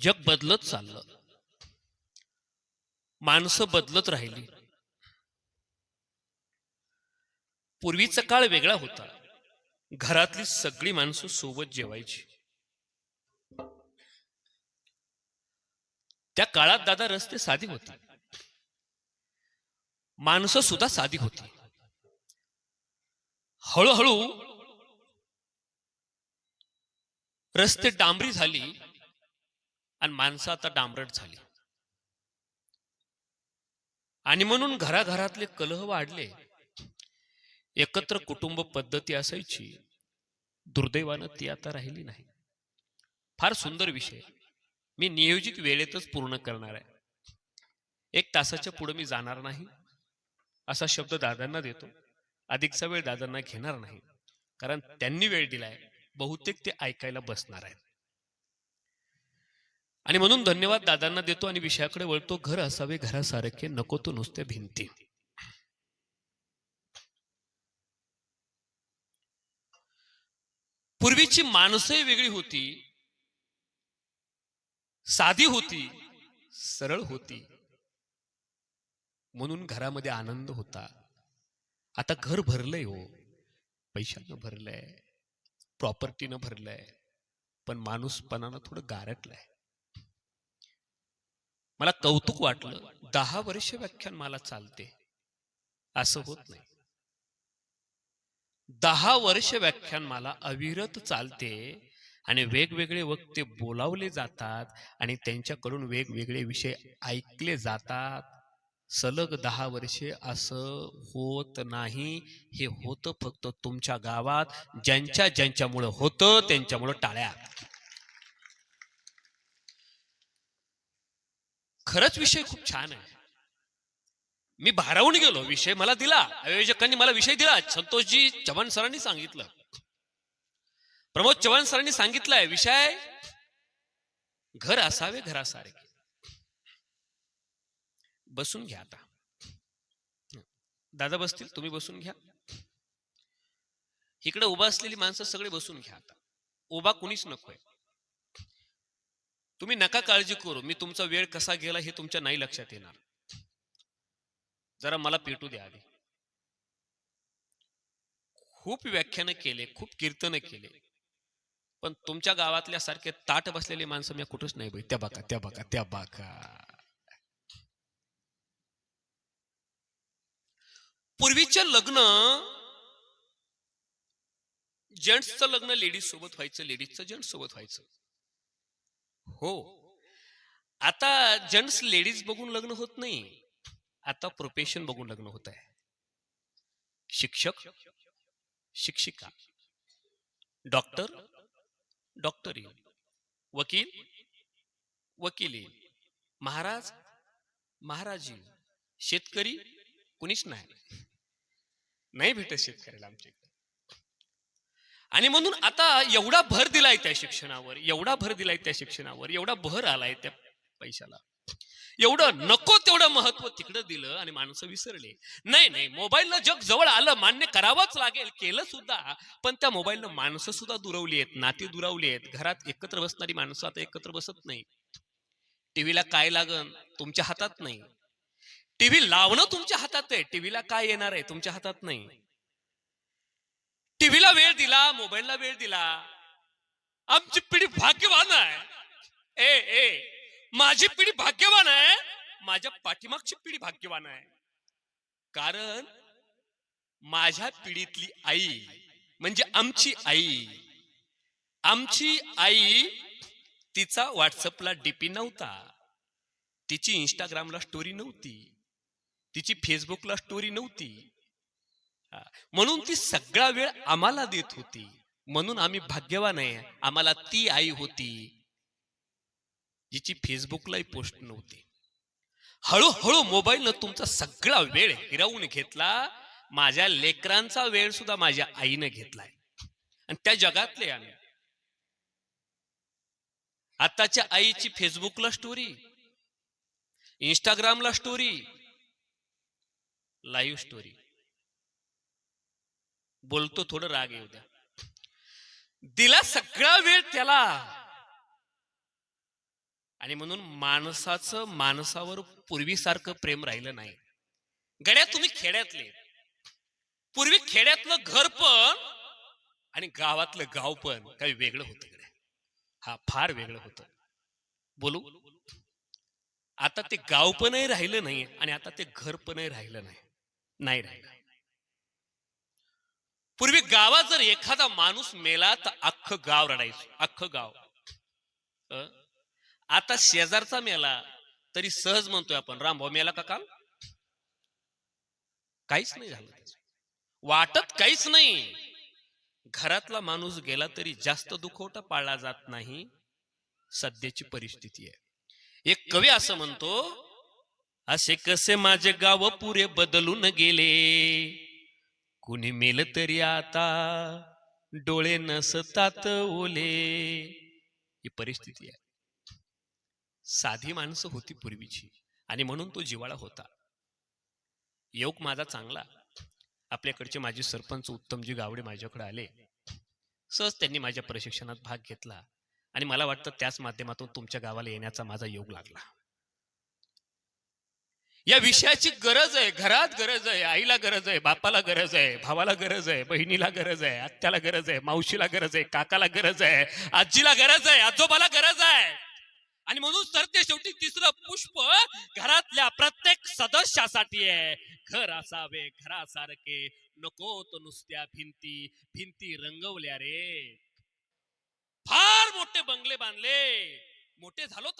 जग बदलत चाललं. माणसं बदलत राहिली. पूर्वीचा काळ वेगळा होता. घरातली सगळी माणसं सोबत जेवायची. त्या काळात दादा रस्ते साधी होते. माणसं सुद्धा साधी होती. हळूहळू रस्ते डांबरी झाली. आणि माणसं आता डांबरट झाली. आणि म्हणून घराघरातले कलह वाढले. एकत्र कुटुंब पद्धती असायची. दुर्दैवानं ती आता राहिली नाही. फार सुंदर विषय. मी नियोजित वेळेतच पूर्ण करणार आहे. एक तासाच्या पुढे मी जाणार नाही. असा शब्द दादांना देतो. अधिकचा वेळ दादांना घेणार नाही. कारण त्यांनी वेळ दिलाय. बहुतेक ते ऐकायला बसणार आहेत. आणि म्हणून धन्यवाद दादांना देतो आणि विषयाकडे वळतो घर असावे घरासारखे नको तो नुसते भिंती. पूर्वीची माणसंही वेगळी होती. साधी होती सरळ होती. म्हणून घरामध्ये आनंद होता. आता घर भरलंय हो. पैशानं भरलंय. प्रॉपर्टीनं भरलंय. पण माणूसपणानं थोडं गारटलंय मला कौतुक वाटलं. दहा वर्ष व्याख्यान मला चालते. असं होत नाही. दहा वर्ष व्याख्यान मला अविरत चालते आणि वेगवेगळे वक्ते बोलावले जातात आणि त्यांच्याकडून वेगवेगळे विषय ऐकले जातात. सलग दहा वर्षे असं होत नाही. हे होतं फक्त तुमच्या गावात. ज्यांच्या ज्यांच्यामुळं होतं त्यांच्यामुळं टाळ्या खरंच विषय खूप छान आहे. मी भारावून गेलो विषय मला दिला आयोजकांनी मला विषय दिला संतोषजी चव्हाण सरांनी सांगितलं. प्रमोद चव्हाण सरांनी सांगितलंय विषय घर असावे घरासारखे बसून घ्या आता. दादा बसतील तुम्ही बसून घ्या. इकडे उभा असलेली माणसं सगळे बसून घ्या आता. उभा कुणीच नकोय. तुम्ही नका काळजी करू. मी तुमचा वेळ कसा गेला हे तुमच्या नाही लक्षात येणार. जरा मला पेटू द्या आधी. खूप व्याख्यानं केले खूप कीर्तन केले. पण तुमच्या गावातल्या सारखे ताट बसलेले माणसं मी कुठंच नाही बाई. त्या बघा त्या बघा त्या बघा पूर्वीचे लग्न जेंट्सचं लग्न लेडीज सोबत व्हायचं लेडीजचं जेंट्स सोबत व्हायचं. हो. आता जेंट्स लेडीज बघून लग्न होत नाही आता प्रोफेशन बघून लग्न होत आहे. शिक्षक शिक्षिका डॉक्टर डॉक्टर वकील वकील महाराज महाराजी शेतकरी कुणीच नाही. नाही भेटत शेतकऱ्याला आमच्या इकडे. आणि म्हणून आता एवढा भर दिलाय त्या शिक्षणावर एवढा भर दिलाय त्या शिक्षणावर एवढा भर आलाय त्या पैशाला. एवढं नको तेवढं महत्त्व तिकडं दिलं आणि माणसं विसरले. नाही नाही मोबाईलनं जग जवळ आलं मान्य करावंच लागेल केलं सुद्धा पण त्या मोबाईलनं माणसं सुद्धा दुरवली आहेत नाती दुरावली आहेत घरात एकत्र बसणारी माणसं आता एकत्र बसत नाही टीव्हीला काय लागन? तुमच्या हातात नाही. टीव्ही लावणं तुमच्या हातात आहे टीव्हीला काय येणार आहे? तुमच्या हातात नाही. टीव्हीला वेळ दिला मोबाईलला वेळ दिला. आमची पिढी भाग्यवान आहे. ए ए माझी पिढी भाग्यवान आहे. माझ्या पाठीमागची पिढी भाग्यवान आहे. कारण माझ्या पिढीतली आई म्हणजे आमची आई. आमची आई तिचा व्हॉट्सअपला डीपी नव्हता. तिची इंस्टाग्रामला स्टोरी नव्हती. तिची फेसबुकला स्टोरी नव्हती. म्हणून ती सगळा वेळ आम्हाला देत होती. म्हणून आम्ही भाग्यवान आहे. आम्हाला ती आई होती जिची फेसबुकलाही पोस्ट नव्हती. हळूहळू मोबाईलनं तुमचा सगळा वेळ हिरावून घेतला. माझ्या लेकरांचा वेळ सुद्धा माझ्या आईनं घेतलाय. आणि त्या जगातले आम्ही. आताच्या आईची फेसबुकला स्टोरी इंस्टाग्रामला स्टोरी लाईव्ह स्टोरी. बोलतो थोडं राग येऊ द्या. दिला सगळा वेळ त्याला. आणि म्हणून माणसाचं माणसावर पूर्वीसारखं प्रेम राहिलं नाही. गड्या तुम्ही खेड्यातले. पूर्वी खेड्यातलं घर पण आणि गावातलं गाव पण काही वेगळं होतं गड्या. हा फार वेगळं होतं. बोलू? आता ते गाव पणही राहिलं नाही आणि आता ते घर पणही राहिलं नाही. नाही राहिलं. पूर्वी गावात जर एखादा माणूस मेला तर अख्खं गाव रडायचं अख्खं गाव. अं? आता शेजारचा मेला तरी सहज म्हणतोय आपण रामभाऊ मेला का काल? काहीच नाही झालं त्याचं. वाटत काहीच नाही. घरातला माणूस गेला तरी जास्त दुखवटा पाळला जात नाही. सध्याची परिस्थिती आहे. एक कवी असं म्हणतो असे कसे माझे गाव पुरे बदलून गेले? कुणी मेल तरी आता डोळे नसतात ओले. ही परिस्थिती आहे. साधी माणसं होती पूर्वीची आणि म्हणून तो जिवाळा होता. योग माझा चांगला. आपल्याकडचे माझे सरपंच उत्तमजी गावडे माझ्याकडे आले. सहज त्यांनी माझ्या प्रशिक्षणात भाग घेतला आणि मला वाटतं त्याच माध्यमातून तुमच्या गावाला येण्याचा माझा योग लागला. या विषयाची गरज आहे घरात गरज आहे आईला गरज आहे बापाला गरज आहे भावाला गरज आहे बहिणीला गरज आहे आत्याला गरज आहे मावशीला गरज आहे काकाला गरज आहे आजीला गरज आहे आजोबाला गरज आहे आणि म्हणून सरते शेवटी तिसरं पुष्प घरातल्या प्रत्येक सदस्यासाठी आहे घर असावे घरासारखे नको तो नुसत्या भिंती भिंती रंगवल्या रे फार मोठे बंगले बांधले मोठे झालो